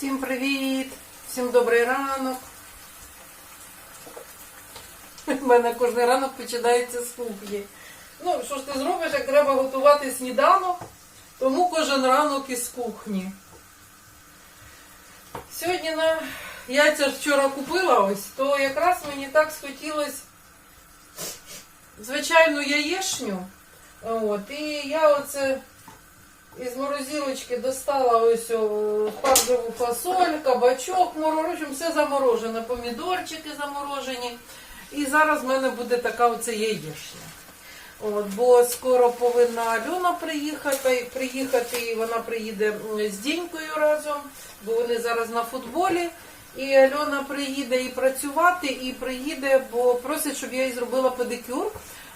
Всім привіт! Всім добрий ранок. У мене кожен ранок починається з кухні. Ну, що ж ти зробиш, як треба готувати сніданок, тому кожен ранок із кухні. Сьогодні на яйця вчора купила ось, то якраз мені так схотілося звичайну яєшню. От, і я оце із морозилочки достала ось о, спаржеву фасоль, кабачок, морожу, все заморожене, помідорчики заморожені. І зараз в мене буде така оце яєшня. От, бо скоро повинна Альона приїхати, приїхати, і вона приїде з Дінькою разом, бо вони зараз на футболі. І Альона приїде і працювати, і приїде, бо просить, щоб я їй зробила педикюр.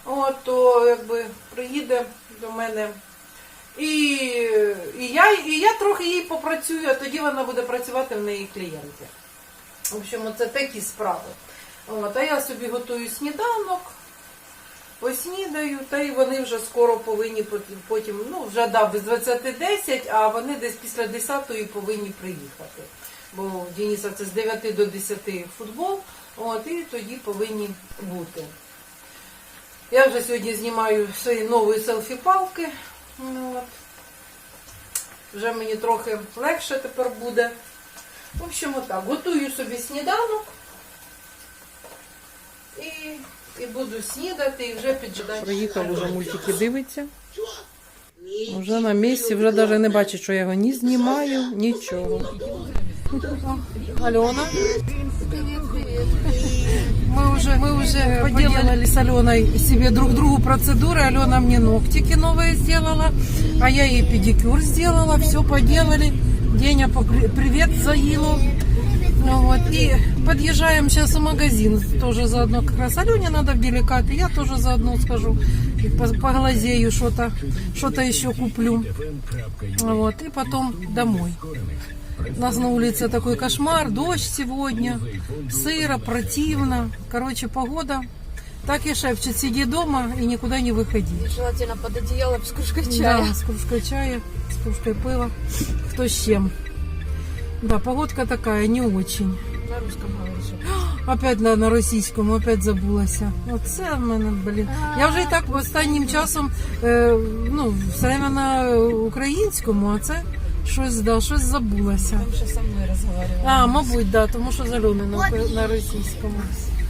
От, то якби приїде до мене. І, і, я, і я трохи їй попрацюю, а тоді вона буде працювати в неї клієнти. В общем, це такі справи. От, а я собі готую сніданок, поснідаю, та й вони вже скоро повинні потім- ну вже да, без 20.10, а вони десь після 10-ї повинні приїхати. Бо у Дениса це з 9 до 10 футбол, от, і тоді повинні бути. Я вже сьогодні знімаю свої нові селфі-палки. Ну, от. Вже мені трохи легше тепер буде. В общем, отак. Готую собі сніданок і, і буду снідати, і вже піджидати. Приїхав, уже мультики дивиться. Вже на місці, вже навіть не бачить, що я його ні знімаю, нічого. Альона. Мы уже, мы уже поделали с Аленой себе друг другу процедуры. Алена мне ногтики новые сделала, а я ей педикюр сделала. Все поделали. Деня, попри- привет Заилу. Ну Вот. И подъезжаем сейчас в магазин. Тоже заодно как раз Алене надо в деликаты. Я тоже заодно скажу. И по- поглазею что-то, что-то еще куплю. Вот. И потом домой. У нас на улице такой кошмар, дождь сегодня, сыро, противно. Короче, погода так и шепчет, сиди дома и никуда не выходи. Желательно под одеялом с кружкой чая. Да, с кружкой чая, с кружкой пыла, кто с чем. Да, погодка такая, не очень. На русском говоришь. Опять на, на російському, опять забулася. Оце в мене, блін. Я вже і так останнім часом е, ну, все время на українському, а це щось, да, щось забулося. Потому что со мной разговаривала. А, мабуть, да, тому що зелений на, на російському.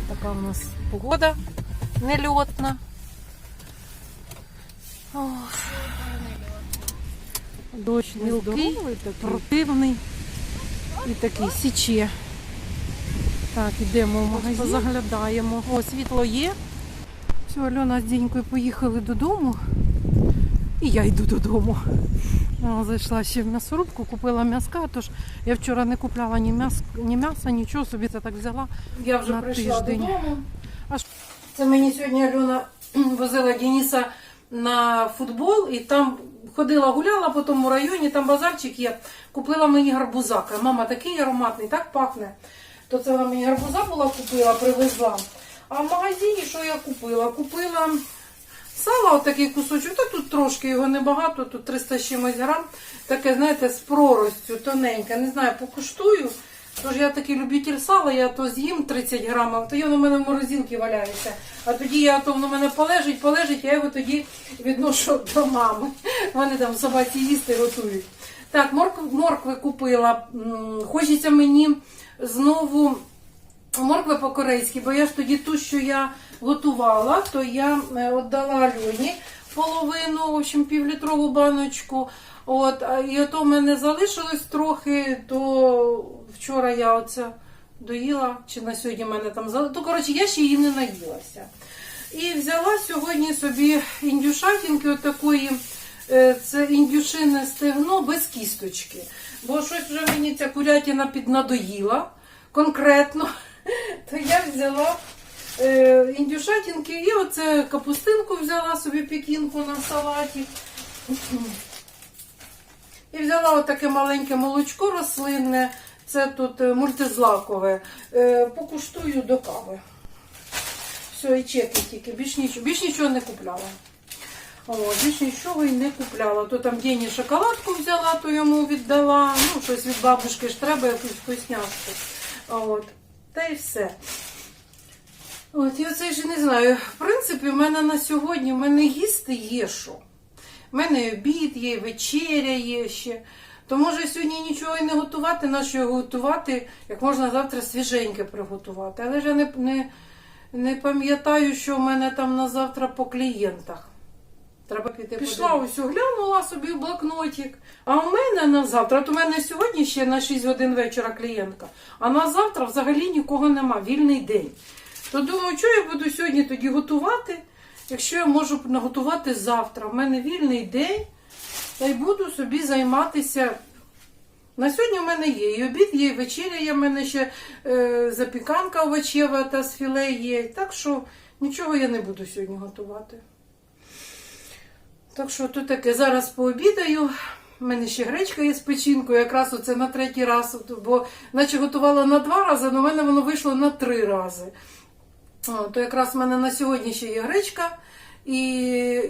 Така у нас погода нельотна. Ох. Дощ мілкий, противний і такий січе. Так, йдемо в магазин, заглядаємо. О, світло є. Все, Альона з Дінькою поїхали додому. І я йду додому. Зайшла ще в м'ясорубку, купила м'яска, тож я вчора не купляла ні м'яса, ні м'яса, нічого, собі це так взяла. Я вже на прийшла тиждень. додому. А ж- Це мені сьогодні Альона возила Дениса на футбол і там ходила, гуляла по тому районі, там базарчик є. Купила мені гарбуза. Каже, Мама, такий ароматний, так пахне. То це вона мені гарбуза була купила, привезла. А в магазині що я купила? Купила сала, отакий кусочок, та тут трошки його небагато, тут 300 чимось грам. Таке, знаєте, з проростю, тоненьке. Не знаю, покуштую. Тож я такий любитель сала, я то з'їм 30 грамів, то воно в мене в морозилці валяється. А тоді я то воно в мене полежить, полежить, я його тоді відношу до мами. Вони там собаці їсти готують. Так, моркви, купила. Хочеться мені знову моркви по-корейськи, бо я ж тоді ту, що я готувала, то я е, віддала Альоні половину, в общем, півлітрову баночку. От, і ото в мене залишилось трохи, то вчора я оце доїла, чи на сьогодні в мене там залишилось. То, коротше, я ще її не наїлася. І взяла сьогодні собі індюшатинки отакої, е, це індюшине стегно без кісточки. Бо щось вже мені ця курятина піднадоїла конкретно. То я взяла е, індюшатинки і оце капустинку взяла собі пекінку на салаті. І взяла отаке маленьке молочко рослинне, це тут е, мультизлакове. Е, Покуштую до кави. Все, і чеки тільки, більш нічого, більш нічого не купляла. О, більш нічого і не купляла. То там Дені шоколадку взяла, то йому віддала. Ну, щось від бабушки ж треба, якусь вкусняшку. От. Та й все. От, я це ж не знаю. В принципі, в мене на сьогодні в мене їсти є що. У мене обід є, вечеря є ще. То може сьогодні нічого і не готувати, на що його готувати, як можна завтра свіженьке приготувати. Але ж я не, не, не пам'ятаю, що в мене там на завтра по клієнтах. Треба піти. Пішла ось глянула собі в блокнотик. А у мене на завтра, от у мене сьогодні ще на 6 годин вечора клієнтка, а на завтра взагалі нікого нема, вільний день. То думаю, що я буду сьогодні тоді готувати, якщо я можу наготувати завтра. У мене вільний день, та й буду собі займатися. На сьогодні в мене є і обід, є, і вечеря є, в мене ще е, запіканка овочева та з філе є. Так що нічого я не буду сьогодні готувати. Так що тут таке, зараз пообідаю. У мене ще гречка є з печінкою, якраз оце на третій раз, бо наче готувала на два рази, але в мене воно вийшло на три рази. То якраз в мене на сьогодні ще є гречка і,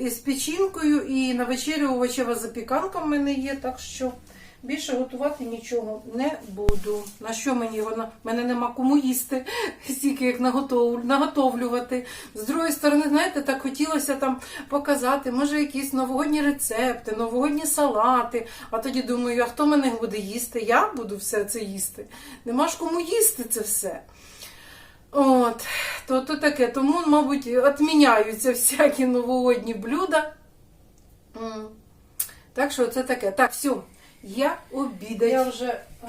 і з печінкою, і на вечерю овочева запіканка в мене є, так що більше готувати нічого не буду. На що мені вона? Мене нема кому їсти, стільки як наготов, наготовлювати. З другої сторони, знаєте, так хотілося там показати, може, якісь новогодні рецепти, новогодні салати. А тоді думаю, а хто мене буде їсти? Я буду все це їсти. Нема ж кому їсти це все. От, то, то таке. Тому, мабуть, відміняються всякі новогодні блюда. Так що це таке. Так, все, я обідаю. Я вже е,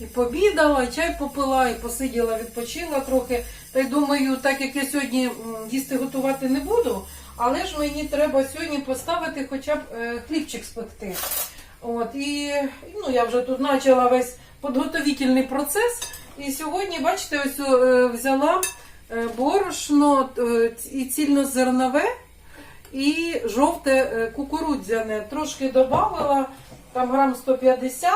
і пообідала, і чай попила, і посиділа, відпочила трохи. Та й думаю, так як я сьогодні їсти готувати не буду, але ж мені треба сьогодні поставити хоча б е, хлібчик спекти. От, і ну, я вже тут почала весь підготовительний процес. І сьогодні, бачите, ось е, взяла борошно і цільнозернове, і жовте е, кукурудзяне. Трошки додавала, там грам 150,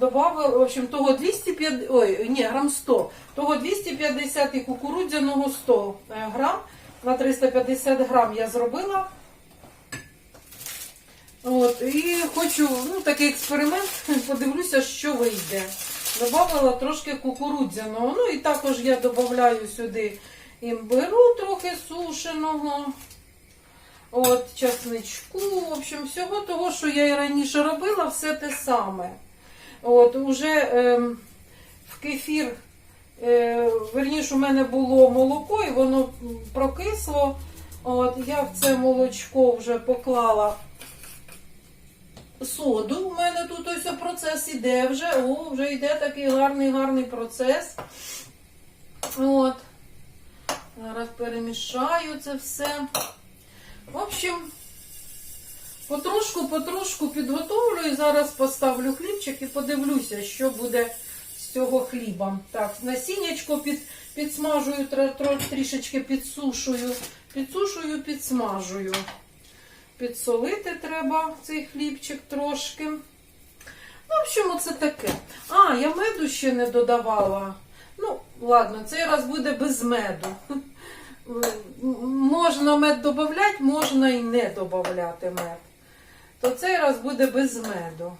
додавала, в общем, того 250, ой, ні, грам 100, того 250 і кукурудзяного 100 е, грам. На 350 грам я зробила. От, і хочу, ну, такий експеримент, подивлюся, що вийде. Добавила трошки кукурудзяного. Ну і також я додаю сюди імбиру трохи сушеного. От, часничку, в общем, всього того, що я і раніше робила, все те саме. От, уже ем, в кефір, е, верніше, у мене було молоко, і воно прокисло. От, я в це молочко вже поклала соду. У мене тут ось процес іде вже. О, вже йде такий гарний гарний процес. От. Зараз перемішаю це все. В общем, потрошку-потрошку підготовлю і зараз поставлю хлібчик і подивлюся, що буде з цього хліба. Так, насіннячко під, підсмажую, тр, тр, трішечки підсушую, підсушую, підсмажую. Підсолити треба цей хлібчик трошки. Ну, в общем, це таке. А, я меду ще не додавала. Ну, ладно, цей раз буде без меду. Можна мед додати, можна і не додати мед. То цей раз буде без меду.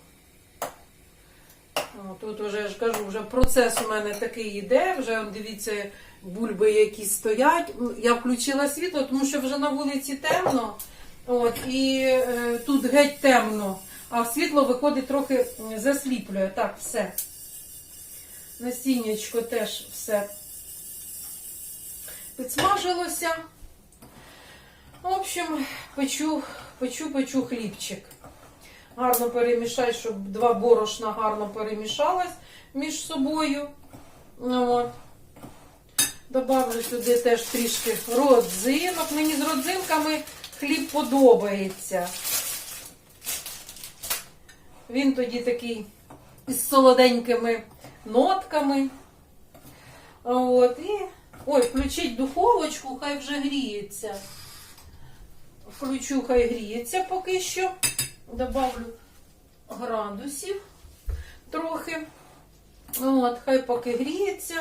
О, тут вже ж кажу, вже процес у мене такий йде, вже дивіться, бульби які стоять. Я включила світло, тому що вже на вулиці темно. От, і е, тут геть темно, а світло виходить трохи засліплює. Так, все. Насіннячко теж все підсмажилося. В общем, печу, печу, печу хлібчик. Гарно перемішай, щоб два борошна гарно перемішалось між собою. Ну, От. Добавлю сюди теж трішки родзинок. Мені з родзинками хліб подобається. Він тоді такий із солоденькими нотками. От, і... Ой, включіть духовочку, хай вже гріється. Включу, хай гріється поки що. Добавлю градусів трохи. От, хай поки гріється,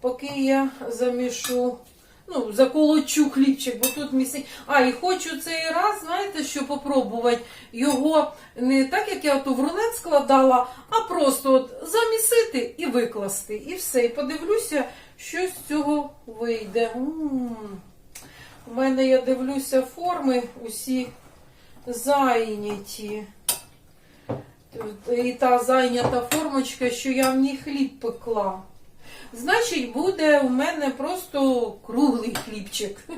поки я замішу ну, заколочу хлібчик, бо тут місці. А, і хочу цей раз, знаєте, що попробувати його не так, як я то в рулет складала, а просто от замісити і викласти. І все. І подивлюся, що з цього вийде. У мене, я дивлюся, форми усі зайняті. І та зайнята формочка, що я в ній хліб пекла. Значить, буде у мене просто круглий хлібчик.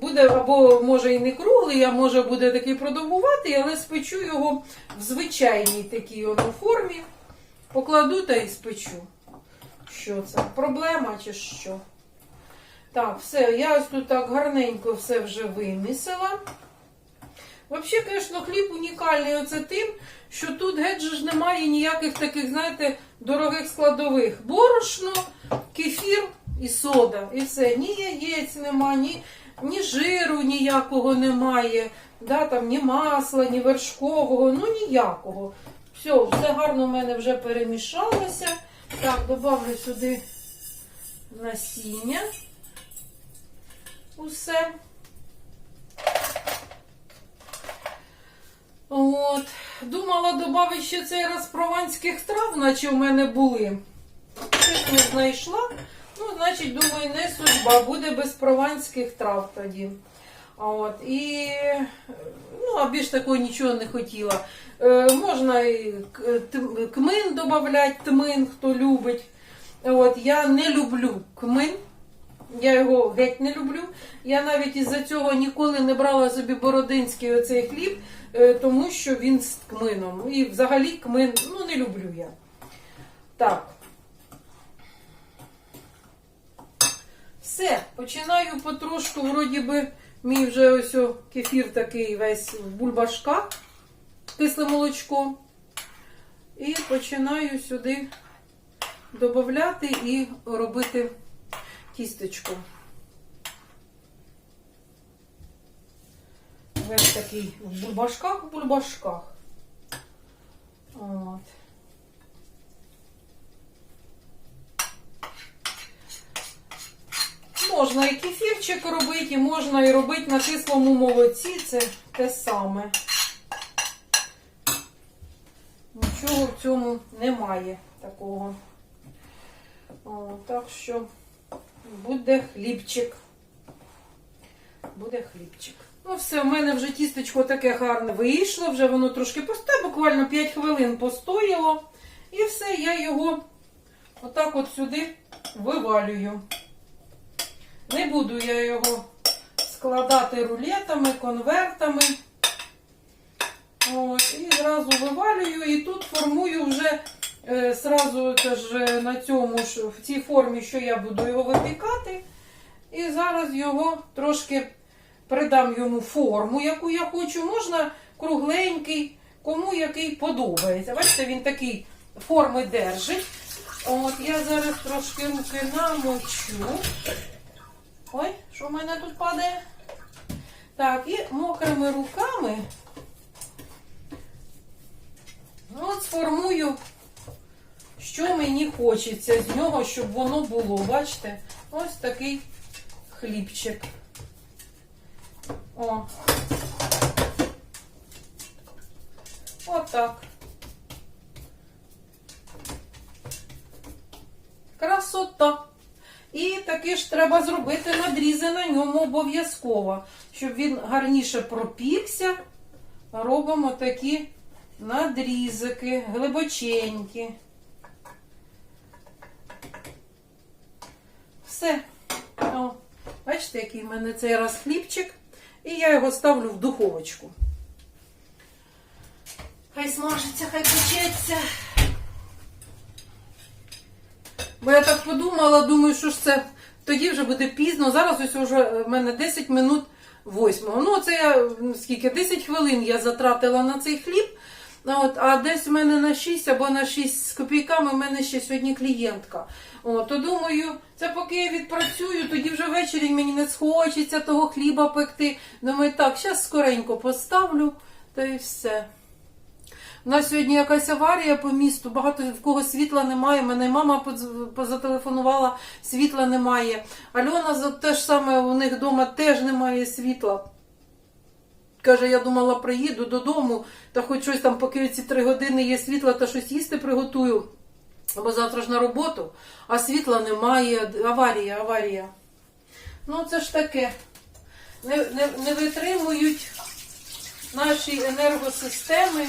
Буде, або може і не круглий, а може буде такий продовгуватий, але спечу його в звичайній такій формі. Покладу та і спечу. Що це? Проблема чи що? Так, все, я ось тут так гарненько все вже вимісила. Взагалі, звісно, хліб унікальний оце тим, що тут геть ж немає ніяких таких, знаєте, дорогих складових. Борошно, кефір і сода. І все. Ні яєць нема, ні, ні жиру ніякого немає, да, там, ні масла, ні вершкового, ну ніякого. Все, все гарно в мене вже перемішалося. Так, добавлю сюди насіння. Усе. От. Думала додати ще цей раз прованських трав, наче в мене були. Щось не знайшла. Ну, значить, думаю, не судьба, буде без прованських трав тоді. От. І, ну, а більш такого нічого не хотіла. Е, можна і кмин додати, тмин, хто любить. От, я не люблю кмин. Я його геть не люблю. Я навіть із-за цього ніколи не брала собі бородинський оцей хліб, е, тому що він з кмином. І взагалі кмин, ну не люблю я. Так. Все, починаю потрошку, вроді би, мій вже ось кефір такий весь в бульбашках, кисле молочко. І починаю сюди додати і робити тістечко. Весь такий в бульбашках, в бульбашках. От. Можна і кефірчик робити, і можна і робити на кислому молоці, це те саме. Нічого в цьому немає такого. О, так що буде хлібчик. Буде хлібчик. Ну, все, в мене вже тістечко таке гарне вийшло, вже воно трошки постояло, буквально 5 хвилин постояло. І все, я його отак от сюди вивалюю. Не буду я його складати рулетами, конвертами. От, і зразу вивалюю, і тут формую вже е, зразу теж е, на цьому ж, в цій формі, що я буду його випікати. І зараз його трошки придам йому форму, яку я хочу. Можна кругленький, кому який подобається. Бачите, він такий форми держить. От я зараз трошки руки намочу. Ой, що в мене тут падає? Так, і мокрими руками от сформую, що мені хочеться з нього, щоб воно було. Бачите? Ось такий хлібчик. О. Отак. Красота. І таки ж треба зробити надрізи на ньому обов'язково. Щоб він гарніше пропікся, робимо такі надрізики, глибоченькі. Все. О, бачите, який в мене цей раз хлібчик. І я його ставлю в духовочку. Хай смажиться, хай печеться. Бо я так подумала, думаю, що ж це тоді вже буде пізно. Зараз ось вже в мене 10 минут восьмого. Ну, це я скільки? 10 хвилин я затратила на цей хліб. От, а десь в мене на 6 або на 6 з копійками в мене ще сьогодні клієнтка. От, то думаю, це поки я відпрацюю, тоді вже ввечері мені не схочеться того хліба пекти. Думаю, так, зараз скоренько поставлю, та і все. У нас сьогодні якась аварія по місту, багато в кого світла немає. Мене мама позателефонувала, світла немає. Альона за те ж саме у них вдома теж немає світла. Каже, я думала, приїду додому, та хоч щось там, поки ці три години є світла, та щось їсти приготую. Бо завтра ж на роботу, а світла немає. Аварія, аварія. Ну, це ж таке. Не, не, не витримують наші енергосистеми,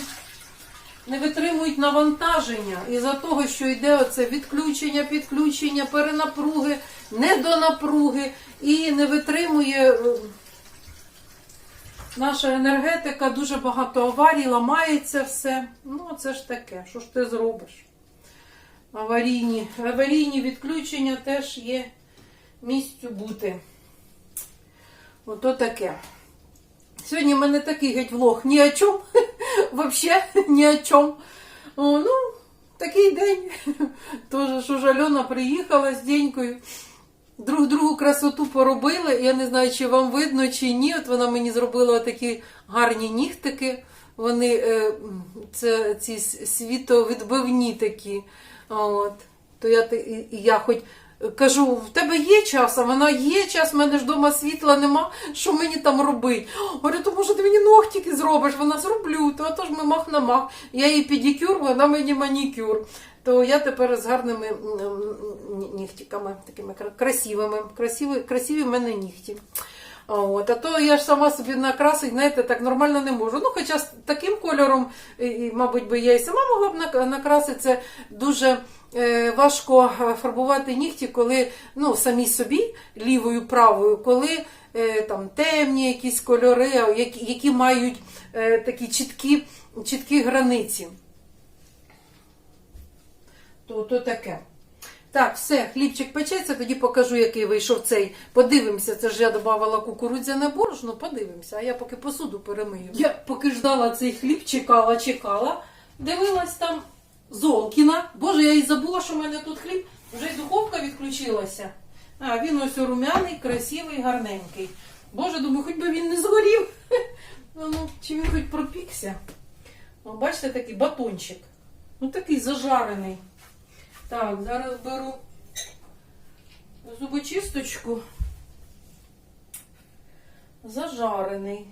не витримують навантаження із-за того, що йде оце відключення, підключення, перенапруги, недонапруги і не витримує. е, Наша енергетика, дуже багато аварій, ламається все. Ну, це ж таке, що ж ти зробиш? Аварійні, аварійні відключення теж є місцю бути. Ото таке. Сьогодні в мене такий геть влог ні о чому. Взагалі ні о. О, ну, такий день. Тоже, що ж Альона приїхала з Денькою. Друг другу красоту поробили. Я не знаю, чи вам видно, чи ні. От вона мені зробила такі гарні нігтики. Вони е, це ці світовідбивні такі. От. То я, і я хоч кажу, в тебе є час, а вона є час, в мене ж вдома світла нема, що мені там робити? Говорю, то може ти мені ногтики зробиш? Вона зроблю, то то ж ми мах на мах. Я їй педикюр, вона мені манікюр. То я тепер з гарними нігтиками, такими кра- красивими. Красиві, красиві в мене нігті. От, а то я ж сама собі накрасить, знаєте, так нормально не можу. Ну, хоча з таким кольором, мабуть, би я і сама могла б накрасити, це дуже е, важко е, фарбувати нігті, коли ну, самі собі лівою, правою, коли е, там темні якісь кольори, які, які мають такі чіткі, чіткі границі. То, то таке. Так, все, хлібчик печеться, тоді покажу, який вийшов цей. Подивимося, це ж я додавала кукурудзяне борошно, подивимося, а я поки посуду перемию. Я поки ждала цей хліб, чекала, чекала, дивилась там Золкіна. Боже, я і забула, що в мене тут хліб. Вже й духовка відключилася. А, він ось румяний, красивий, гарненький. Боже, думаю, хоч би він не згорів. Ну, ну, чи він хоч пропікся. О, бачите, такий батончик. Ну такий зажарений. Так, зараз беру зубочисточку. Зажарений.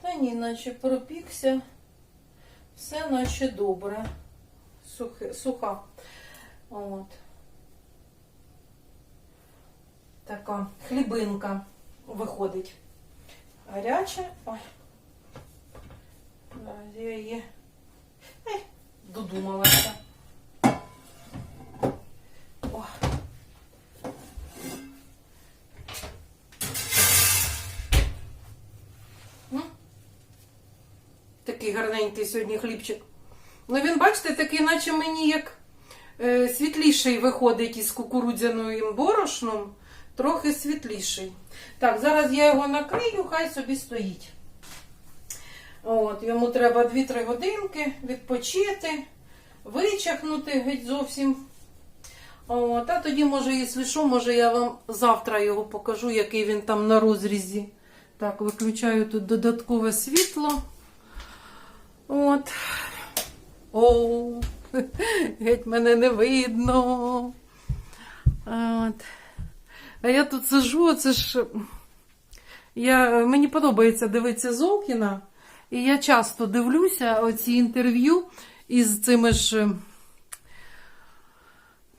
Та ні, наче пропікся. Все наче добре. Сухе, суха. От. Така хлібинка виходить. Гаряча. Ой. Зараз я її додумалася. О. М? Такий гарненький сьогодні хлібчик. Ну він, бачите, такий, наче мені як е, світліший виходить із кукурудзяним борошном, трохи світліший. Так, зараз я його накрию, хай собі стоїть. От, йому треба 2-3 годинки відпочити, вичахнути геть зовсім. От, а тоді, може, якщо що, може, я вам завтра його покажу, який він там на розрізі. Так, виключаю тут додаткове світло. От. О, геть мене не видно. От. А я тут сижу, це ж. Я, мені подобається дивитися Золкіна. І я часто дивлюся оці інтерв'ю із цими ж е,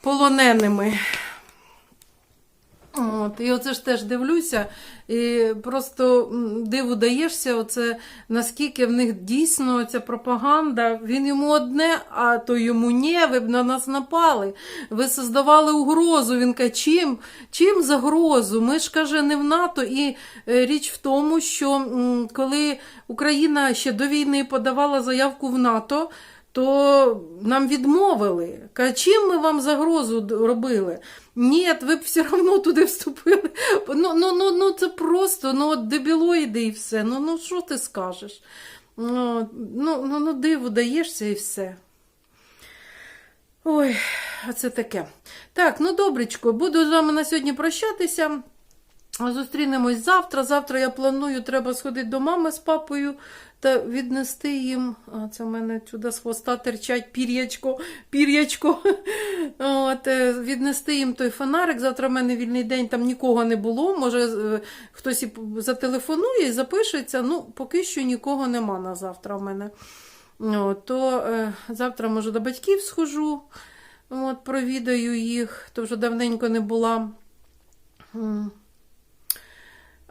полоненими. От, і оце ж теж дивлюся, і просто диву даєшся, оце, наскільки в них дійсно ця пропаганда. Він йому одне, а то йому ні, ви б на нас напали. Ви создавали угрозу. Він каже, чим? Чим загрозу? Ми ж каже, не в НАТО. І е, річ в тому, що коли Україна ще до війни подавала заявку в НАТО, то нам відмовили. Чим ми вам загрозу робили? Ні, ви б все одно туди вступили. Ну, ну, ну, ну це просто ну, дебілоїди і все. Ну, ну що ти скажеш? Ну, ну, ну, ну диву даєшся і все. Ой, а це таке. Так, ну добречко, буду з вами на сьогодні прощатися. Зустрінемось завтра. Завтра я планую, треба сходити до мами з папою та віднести їм. А, це в мене сюди з хвоста терчать пір'ячко, пір'ячко. От, е, віднести їм той фонарик. Завтра в мене вільний день, там нікого не було. Може, е, хтось і зателефонує і запишеться. Ну, поки що нікого нема на завтра в мене. От, то е, завтра, може, до батьків схожу, от, провідаю їх, то вже давненько не була.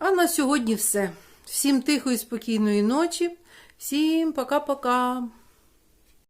А на сьогодні все. Всім тихої, спокійної ночі. Всім пока-пока.